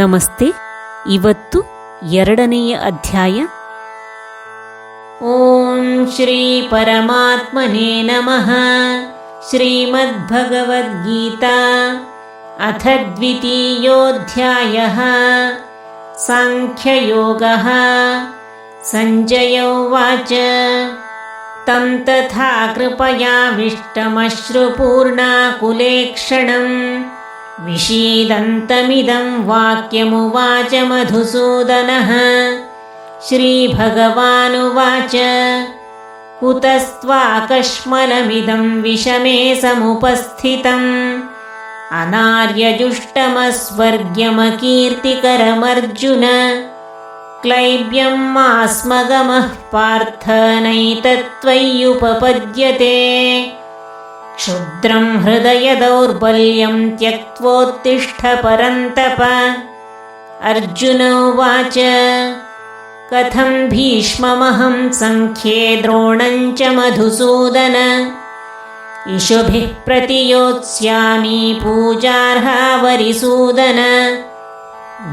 ನಮಸ್ತೆ ಇವತ್ತು ಎರಡನೆಯ ಅಧ್ಯಾಯ ॐ श्रीपरमात्मने नमः श्रीमद्भगवद्गीता अथ द्वितीयोऽध्यायः साङ्ख्ययोगः सञ्जय उवाच तं तथा कृपयाविष्टमश्रुपूर्णाकुलेक्षणम् विषीदन्तमिदं वाक्यमुवाच मधुसूदनः। श्रीभगवानुवाच कुतस्त्वाकश्मलमिदं विषमे समुपस्थितम्। अनार्यजुष्टमस्वर्ग्यमकीर्तिकरमर्जुन क्लैब्यं मास्मगमः पार्थ नैतत्त्वय्युपपद्यते क्षुद्रं हृदयदौर्बल्यं त्यक्त्वोत्तिष्ठ परन्तप। अर्जुन उवाच कथं भीष्ममहं सङ्ख्ये द्रोणं च मधुसूदन? इषुभिः प्रतियोत्स्यामि पूजार्हा वरिसूदन।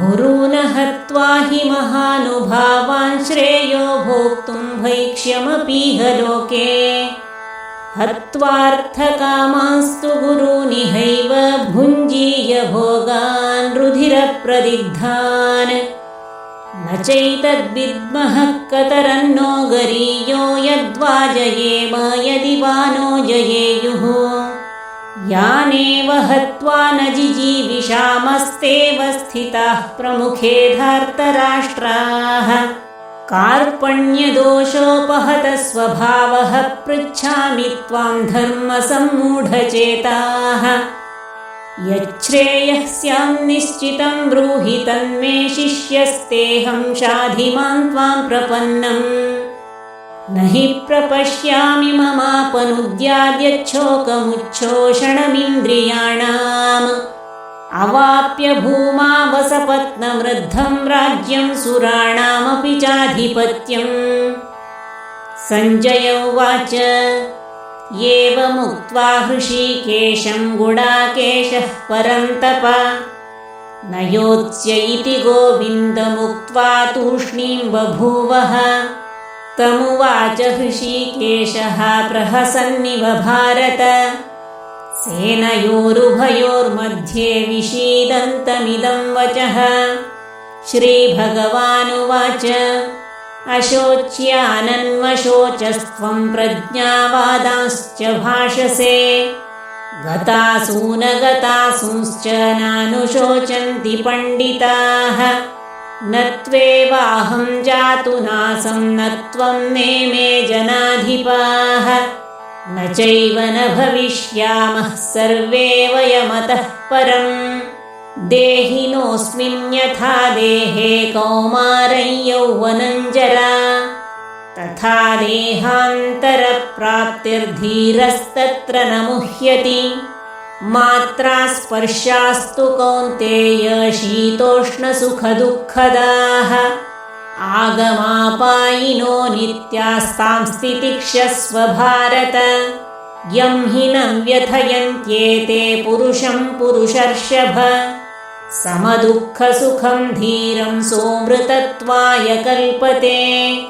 गुरून् हत्वा हि महानुभावान् श्रेयो भोक्तुं भैक्ष्यमपीह लोके हत्वार्थकामास्तु गुरूनिहैव भुञ्जीय भोगान् रुधिरप्रदिग्धान्। न चैतद्विद्मः कतरन्नो गरीयो यद्वा जयेम यदि वा नो जयेयुः। यानेव हत्वा न जिजीविषामस्तेव स्थिताः प्रमुखे धार्तराष्ट्राः कार्पण्यदोषोपहत स्वभावः पृच्छामि त्वां धर्मसम्मूढचेताः। यच्छ्रेयः स्यां निश्चितं ब्रूहि तन्मे शिष्यस्तेऽहं शाधिमां त्वां प्रपन्नम्। न हि प्रपश्यामि ममापनुद्याद्यच्छोकमुच्छोषणमिन्द्रियाणाम् अवाप्य भूमा वसपत्नमृद्धं राज्यं सुराणामपि चाधिपत्यम्। सञ्जय उवाच एवमुक्त्वा हृषीकेशं गुडाकेशः परन्तप योत्स्य इति गोविन्दमुक्त्वा तूष्णीं बभूवः। तमुवाच हृषीकेशः प्रहसन्निव भारत सेनयोरुभयोर्मध्ये विषीदन्तमिदं वचः। श्रीभगवानुवाच अशोच्यानन्वशोचस्त्वं प्रज्ञावादांश्च भाषसे। गतासूनगतासूंश्च नानुशोचन्ति पण्डिताः। न त्वेवाहं जातु नासं न त्वं नेमे जनाधिपाः न चैव न भविष्यामः सर्वे वयमतः परम्। देहिनोऽस्मिन्यथा देहे कौमारं यौवनञ्जरा। तथा देहान्तरप्राप्तिर्धीरस्तत्र न मुह्यति। मात्रा स्पर्शास्तु कौन्तेय शीतोष्णसुखदुःखदाः आगमापायिनो नित्यास्तां स्थितिक्षस्व भारत। यं हि न व्यथयन्त्येते पुरुषं पुरुषर्षभ। समदुःखसुखं धीरं सोमृतत्वाय कल्पते।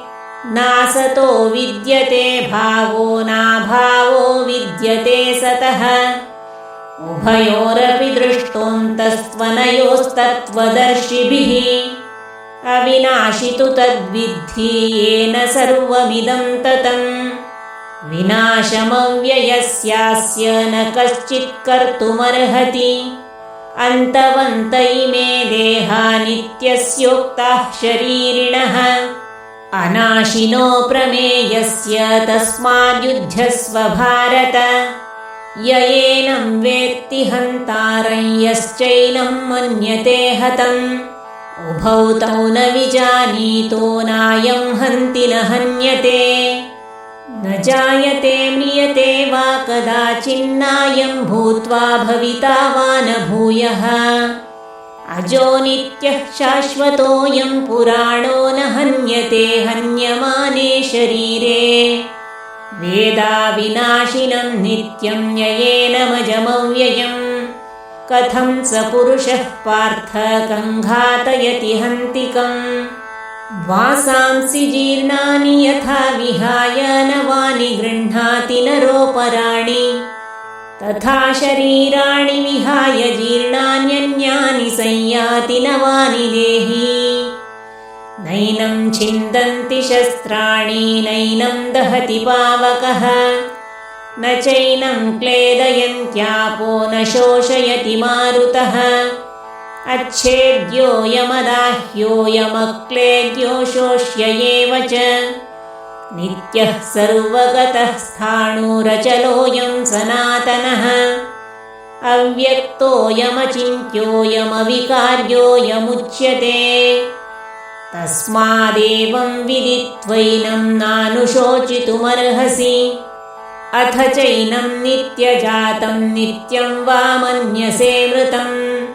नासतो विद्यते भावो नाभावो विद्यते सतः। उभयोरपि दृष्टोऽन्तस्त्वनयोस्तत्त्वदर्शिभिः अविनाशि तु तद्विद्धि येन सर्वमिदं ततम्। विनाशमव्ययस्यास्य न कश्चित् कर्तुमर्हति। अन्तवन्त इमे देहा नित्यस्योक्ताः शरीरिणः। अनाशिनो प्रमेयस्य तस्माद्युध्यस्व भारत य एनं वेत्ति हन्तारं यश्चैनं मन्यते हतम् उभौ तौ न विजानीतो नायं हन्ति न हन्यते। न जायते म्रियते वा कदाचिन्नायं भूत्वा भविता वा न भूयः। अजो नित्यः शाश्वतोऽयं पुराणो न हन्यते हन्यमाने शरीरे। वेदाविनाशिनं नित्यं न्ययेनमजमव्ययम् कथं स पुरुषः पार्थ कङ्घातयति हन्तिकम्? वासांसि जीर्णानि यथा विहाय नवानि गृह्णाति नरोपराणि। तथा शरीराणि विहाय जीर्णान्यन्यानि संयाति नवानि देही। नैनं छिन्दन्ति शस्त्राणि नैनं दहति पावकः न चैनं क्लेदयन्त्यापो न शोषयति मारुतः। अच्छेद्योऽयमदाह्योऽयमक्लेद्यो शोष्य एव च। नित्यः सर्वगतः स्थाणुरचलोऽयं सनातनः। अव्यक्तोऽयमचिन्त्योऽयमविकार्योऽयमुच्यते तस्मादेवं विदित्वैनं नानुशोचितुमर्हसि अथ चैनं नित्यजातं नित्यं वा मन्यसे मृतम्।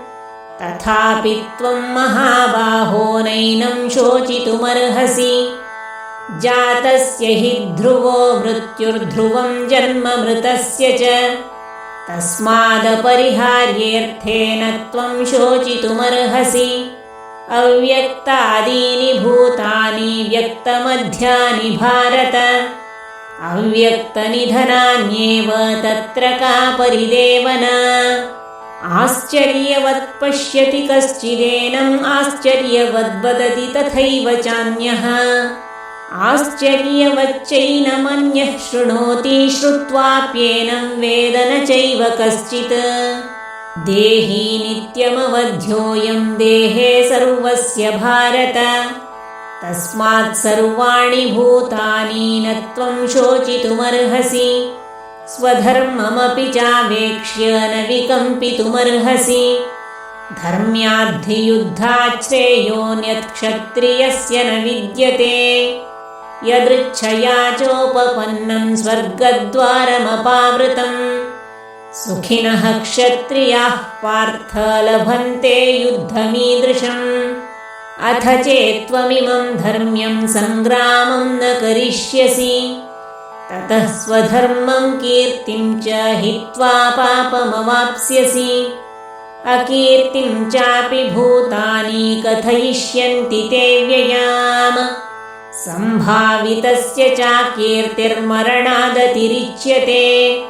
तथापि त्वं महाबाहो नैनं शोचितुमर्हसि। जातस्य हि ध्रुवो मृत्युर्ध्रुवं जन्म मृतस्य च। तस्मादपरिहार्येऽर्थेन त्वं शोचितुमर्हसि। अव्यक्तादीनि भूतानि व्यक्तमध्यानि भारत अव्यक्तनिधनान्येव तत्र का परिदेवना आश्चर्यवत् पश्यति कश्चिदेनम् आश्चर्यवद्वदति तथैव चान्यः। आश्चर्यवच्चैनमन्यः शृणोति श्रुत्वाप्येनं वेद न चैव कश्चित्। देही नित्यमवध्योऽयं देहे सर्वस्य भारत तस्मात् सर्वाणि भूतानि न त्वं शोचितुमर्हसि। स्वधर्ममपि चावेक्ष्य न विकम्पितुमर्हसि। धर्म्याद्धियुद्धाच्छ्रेयोऽन्यत्क्षत्रियस्य न विद्यते। यदृच्छया चोपपन्नं स्वर्गद्वारमपावृतम्। सुखिनः क्षत्रियाः पार्थ लभन्ते युद्धमीदृशम् अथ चेत्त्वमिमं धर्म्यं सङ्ग्रामं न करिष्यसि। ततः स्वधर्मं कीर्तिं च हित्वा पापमवाप्स्यसि। अकीर्तिं चापि भूतानि कथयिष्यन्ति ते व्ययाम। सम्भावितस्य चाकीर्तिर्मरणादतिरिच्यते।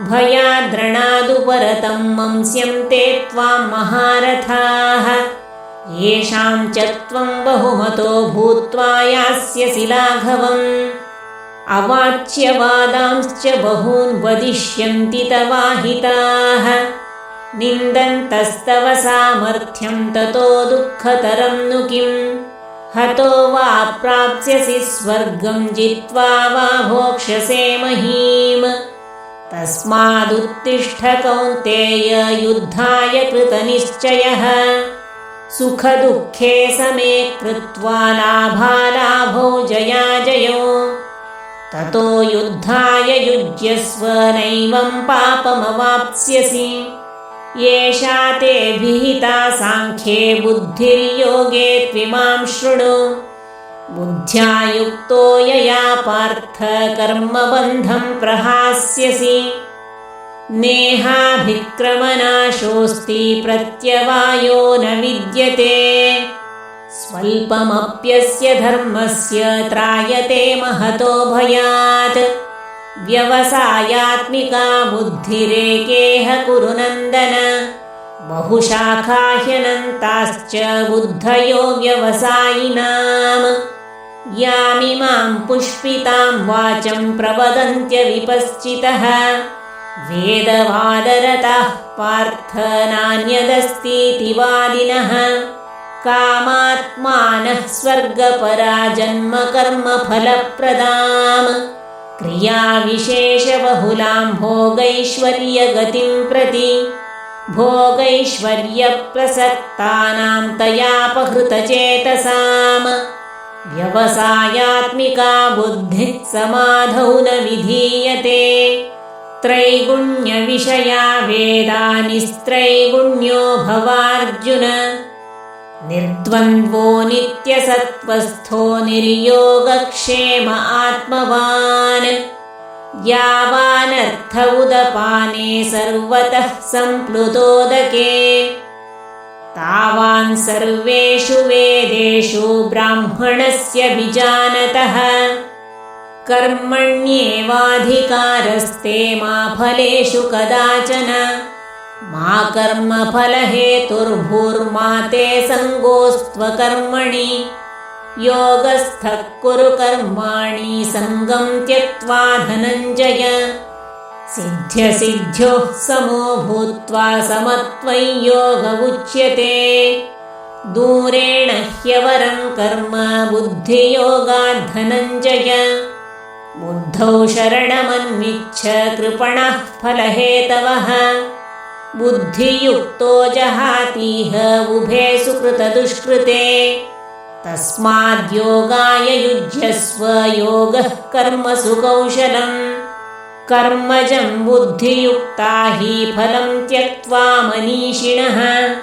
भयाद्रणादुपरतं मंस्यन्ते त्वां महारथाः येषां च त्वं बहुमतो भूत्वा यास्यसि लाघवम् अवाच्यवादांश्च बहून् वदिष्यन्ति तवाहिताः। निन्दन्तस्तव सामर्थ्यं ततो दुःखतरं नु किम्? हतो वा प्राप्स्यसि स्वर्गं जित्वा वा भोक्ष्यसे महीम्। तस्मादुत्तिष्ठ कौन्तेय युद्धाय कृतनिश्चयः सुखदुःखे समे कृत्वा लाभालाभो जयाजयो ततो युद्धाय युज्यस्व नैवं पापमवाप्स्यसि। येषा ते विहिता साङ्ख्ये बुद्धिर्योगे त्विमां शृणु। बुद्ध्या युक्तो यया पार्थ कर्मबन्धं प्रहास्यसि नेहाभिक्रमनाशोऽस्ति प्रत्यवायो न विद्यते। स्वल्पमप्यस्य धर्मस्य त्रायते महतो भयात्। व्यवसायात्मिका बुद्धिरेकेह कुरु नन्दन। बहुशाखाह्यनन्ताश्च बुद्धयो व्यवसायिनाम्। यामिमां पुष्पितां वाचं प्रवदन्त्यविपश्चितः वेदवादरताः पार्थ नान्यदस्तीति वादिनः। कामात्मानः स्वर्गपरा जन्मकर्मफलप्रदाम् क्रियाविशेषबहुलां भोगैश्वर्यगतिं प्रति। भोगैश्वर्यप्रसक्तानां तयापहृतचेतसाम्। व्यवसायात्मिका बुद्धिः समाधौ न विधीयते त्रैगुण्यविषया वेदानिस्त्रैगुण्यो भवार्जुन। निर्द्वन्द्वो नित्यसत्त्वस्थो निर्योगक्षेम आत्मवान्। यावानर्थ उदपाने सर्वतः सम्प्लुतोदके तावान् सर्वेषु वेदेषु ब्राह्मणस्य विजानतः कर्मण्येवाधिकारस्ते मा फलेषु कदाचन। मा कर्मफलहेतुर्भूर्मा ते सङ्गोस्त्वकर्मणि। योगस्थः कुरु कर्माणि सङ्गं त्यक्त्वा धनञ्जय। सिद्ध्यसिद्ध्योः समो भूत्वा समत्वं योग उच्यते। दूरेण ह्यवरं कर्म बुद्धियोगात् धनञ्जय बुद्धौ शरणमन्विच्छ कृपणः फलहेतवः। बुद्धियुक्तो जहातीह उभे सुकृतदुष्कृते। तस्माद्योगाय युज्यस्व योगः कर्मसु कौशलम् कर्मजं बुद्धियुक्ता हि फलं त्यक्त्वा मनीषिणः।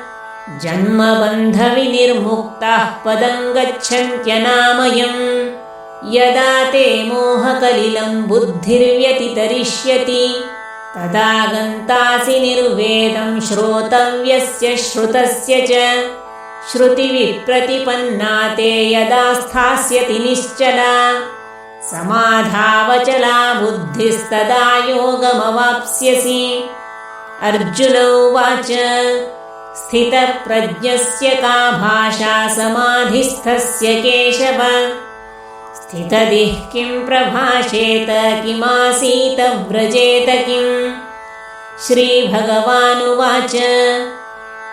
जन्मबन्धविनिर्मुक्ताः पदं गच्छन्त्यनामयम् यदा ते मोहकलिलं बुद्धिर्व्यतितरिष्यति तदा गन्तासि निर्वेदं श्रोतव्यस्य श्रुतस्य च। श्रुतिविप्रतिपन्ना ते यदा स्थास्यति निश्चला समाधावचला बुद्धिस्तदा योगमवाप्स्यसि। अर्जुन उवाच स्थितप्रज्ञस्य का भाषा समाधिस्थस्य केशव स्थितदिः किं प्रभाषेत किमासीत व्रजेत किम् श्रीभगवानुवाच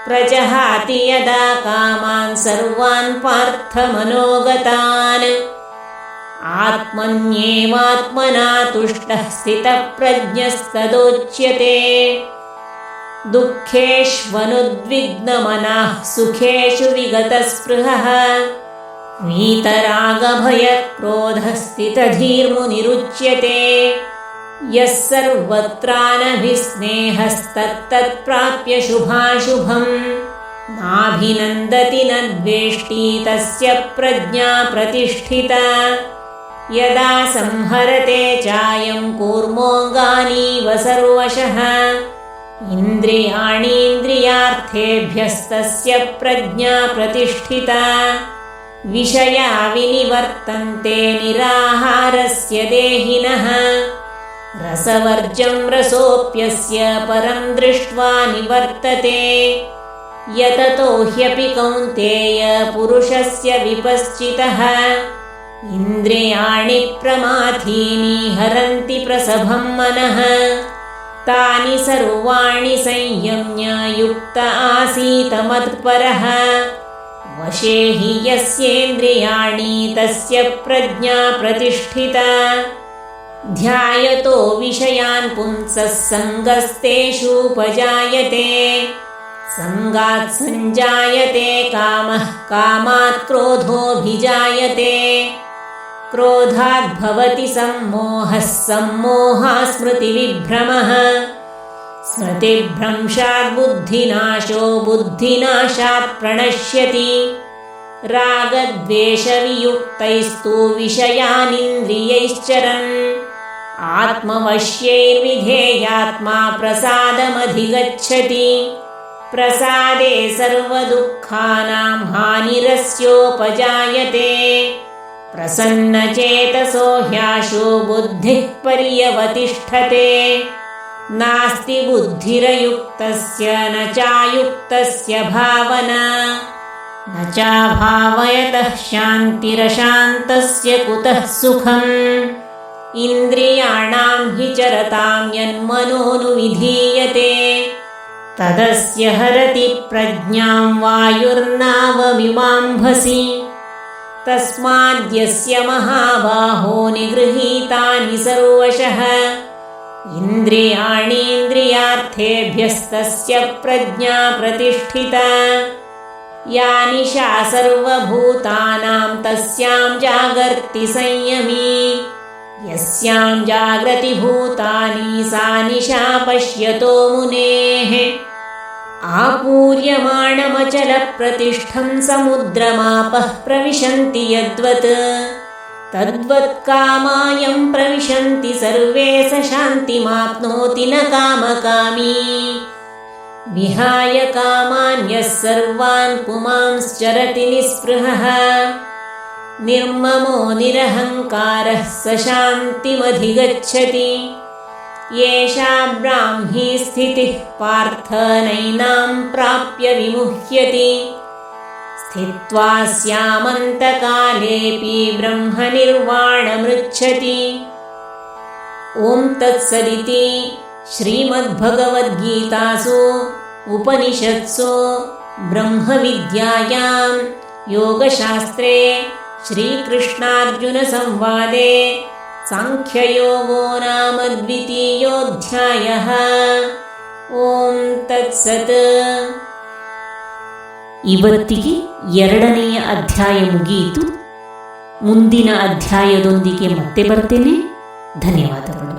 प्रजहाति यदा कामान् सर्वान् पार्थमनोगतान् आत्मन्येवात्मना तुष्टः स्थितप्रज्ञस्तदोच्यते। दुःखेष्वनुद्विग्नमनाः सुखेषु विगतस्पृहः वीतरागभयक्रोधस्थितधीर्मुनिरुच्यते। यः सर्वत्रानभिस्नेहस्तत्तत्प्राप्य शुभाशुभम्। नाभिनन्दति न द्वेष्टि तस्य प्रज्ञा प्रतिष्ठिता। यदा संहरते चायं कूर्मोऽङ्गानीव सर्वशः इन्द्रियाणीन्द्रियार्थेभ्यस्तस्य प्रज्ञा प्रतिष्ठिता विषया विनिवर्तन्ते निराहारस्य देहिनः। रसवर्जं रसोऽप्यस्य परं दृष्ट्वा निवर्तते। यततो ह्यपि कौन्तेय पुरुषस्य विपश्चितः। इन्द्रियाणि प्रमाथीनि हरन्ति प्रसभं मनः। तानि सर्वाणि संयम्य युक्त आसीत मत्परः वशे हि यस्येन्द्रियाणि तस्य प्रज्ञा प्रतिष्ठिता। ध्यायतो विषयान् पुंसः सङ्गस्तेषूपजायते सङ्गात् सञ्जायते कामः कामात् क्रोधोऽभिजायते। क्रोधाद्भवति सम्मोहः सम्मोहा स्मृतिविभ्रमः स्मृतिभ्रंशात् बुद्धिनाशो बुद्धिनाशात् प्रणश्यति। रागद्वेषवियुक्तैस्तु विषयानिन्द्रियैश्चरन्। आत्मवश्यैर्विधेयात्मा प्रसादमधिगच्छति। प्रसादे सर्वदुःखानां हानिरस्योपजायते। प्रसन्नचेतसो ह्याशो बुद्धिः पर्यवतिष्ठते नास्ति बुद्धिरयुक्तस्य न चायुक्तस्य भावना। न चाभावयतः शान्तिरशान्तस्य कुतः सुखम्? इन्द्रियाणां हि चरतां यन्मनोनुविधीयते तदस्य हरति प्रज्ञां वायुर्नावमिमाम्भसि। तस्माद्यस्य महाबाहो निगृहीतानि सर्वशः इन्द्रियाणीन्द्रियार्थेभ्यस्तस्य प्रज्ञा प्रतिष्ठिता। या निशा सर्वभूतानां तस्यां जागर्ति संयमी। यस्यां जाग्रति भूतानि सा निशा पश्यतो मुनेः। आपूर्यमाणमचलप्रतिष्ठं समुद्रमापः प्रविशन्ति यद्वत् तद्वत्कामायं प्रविशन्ति सर्वे स शान्तिमाप्नोति न कामकामी। विहाय कामान्यः सर्वान् पुमांश्चरति निःस्पृहः। निर्ममो निरहङ्कारः स शान्तिमधिगच्छति। येषा ब्राह्मी स्थितिः पार्थ नैनां प्राप्य विमुह्यति स्थित्वा स्यामन्तकालेऽपि ब्रह्मनिर्वाणमृच्छति। ॐ तत्सदिति श्रीमद्भगवद्गीतासु उपनिषत्सु ब्रह्मविद्यायां योगशास्त्रे श्रीकृष्णार्जुनसंवादे साङ्ख्ययोगो नाम द्वितीयोऽध्यायः। ॐ तत्सत् ಇವತ್ತಿಗೆ ಎರಡನೆಯ ಅಧ್ಯಾಯ ಮುಗಿಯಿತು. ಮುಂದಿನ ಅಧ್ಯಾಯದೊಂದಿಗೆ ಮತ್ತೆ ಬರ್ತೇನೆ. ಧನ್ಯವಾದಗಳು.